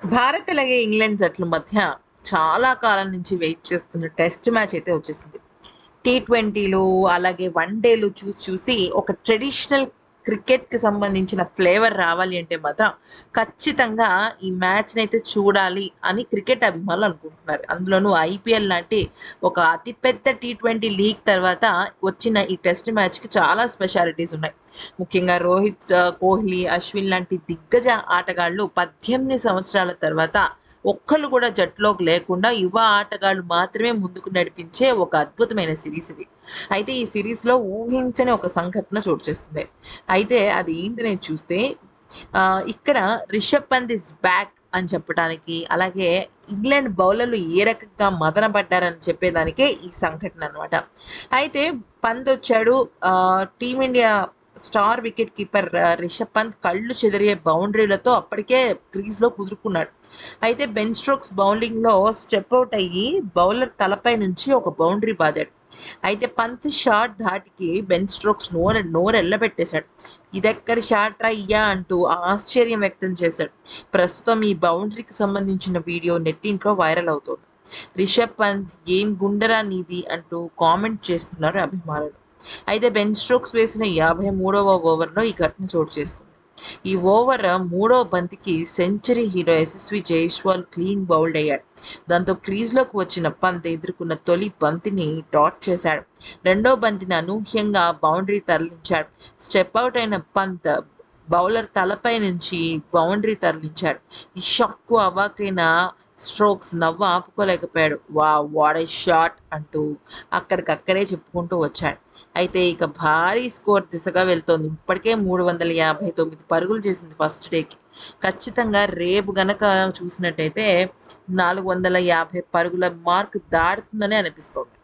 భారత్ అలాగే ఇంగ్లాండ్ జట్ల మధ్య చాలా కాలం నుంచి వెయిట్ చేస్తున్న టెస్ట్ మ్యాచ్ అయితే వచ్చేసింది. టీ ట్వంటీలు అలాగే వన్ డేలు చూసి చూసి ఒక ట్రెడిషనల్ క్రికెట్కి సంబంధించిన ఫ్లేవర్ రావాలి అంటే మాత్రం ఖచ్చితంగా ఈ మ్యాచ్ని అయితే చూడాలి అని క్రికెట్ అభిమానులు అనుకుంటున్నారు. అందులోనూ ఐపీఎల్ లాంటి ఒక అతిపెద్ద టీ ట్వంటీ లీగ్ తర్వాత వచ్చిన ఈ టెస్ట్ మ్యాచ్కి చాలా స్పెషాలిటీస్ ఉన్నాయి. ముఖ్యంగా రోహిత్ కోహ్లీ అశ్విన్ లాంటి దిగ్గజ ఆటగాళ్ళు పద్దెనిమిది సంవత్సరాల తర్వాత ఒక్కళ్ళు కూడా జట్టులోకి లేకుండా యువ ఆటగాళ్ళు మాత్రమే ముందుకు నడిపించే ఒక అద్భుతమైన సిరీస్ ఇది. అయితే ఈ సిరీస్లో ఊహించని ఒక సంఘటన చోటు చేసుకుంది. అయితే అది ఏంటనే చూస్తే ఇక్కడ రిషబ్ పంత్ ఇస్ బ్యాక్ అని చెప్పడానికి అలాగే ఇంగ్లాండ్ బౌలర్లు ఏ రకంగా మదన పడ్డారని చెప్పేదానికే ఈ సంఘటన అనమాట అయితే పంత్ వచ్చాడు team India star wicket keeper Rishabh Pant కళ్ళు చెదిరే బౌండరీలతో అప్పటికే క్రీజ్లో కుదురుకున్నాడు. అయితే బెన్ స్ట్రోక్స్ బౌలింగ్లో స్టెప్ అవుట్ అయ్యి బౌలర్ తలపై నుంచి ఒక బౌండరీ బాదాడు. అయితే పంత్ షాట్ ధాటికి బెన్ స్ట్రోక్స్ నోర నోరు ఎల్లబెట్టేశాడు ఇదెక్కడి షాట్ రా అయ్యా అంటూ ఆశ్చర్యం వ్యక్తం చేశాడు. ప్రస్తుతం ఈ బౌండరీకి సంబంధించిన వీడియో నెట్టింట్లో వైరల్ అవుతోంది. రిషబ్ పంత్ ఏం గుండరా నీది అంటూ కామెంట్ చేస్తున్నారు అభిమానులు. అయితే బెన్ స్ట్రోక్స్ వేసిన యాభై మూడవ ఓవర్లో ఈ ఘటన చోటు చేసుకుంది. ఈ ఓవర్ మూడవ బంతికి century hero Yashasvi Jaiswal clean bowled అయ్యాడు. దాంతో క్రీజ్లోకి వచ్చిన పంత్ ఎదుర్కొన్న తొలి బంతిని డాట్ చేశాడు. రెండో బంతిని అనూహ్యంగా బౌండరీ తరలించాడు. స్టెప్ అవుట్ అయిన పంత్ బౌలర్ తలపై నుంచి బౌండరీ తరలించాడు. ఈ షాక్కు అవాకైన స్ట్రోక్స్ నవ్వు ఆపుకోలేకపోయాడు. వా వాట్ షాట్ అంటూ అక్కడికక్కడే చెప్పుకుంటూ వచ్చాడు. అయితే ఇక భారీ స్కోర్ దిశగా వెళ్తోంది. ఇప్పటికే మూడు వందల యాభై తొమ్మిది పరుగులు చేసింది ఫస్ట్ డేకి. ఖచ్చితంగా రేపు గనక చూసినట్టయితే నాలుగు వందల యాభై పరుగుల మార్క్ దాడుతుందని అనిపిస్తోంది.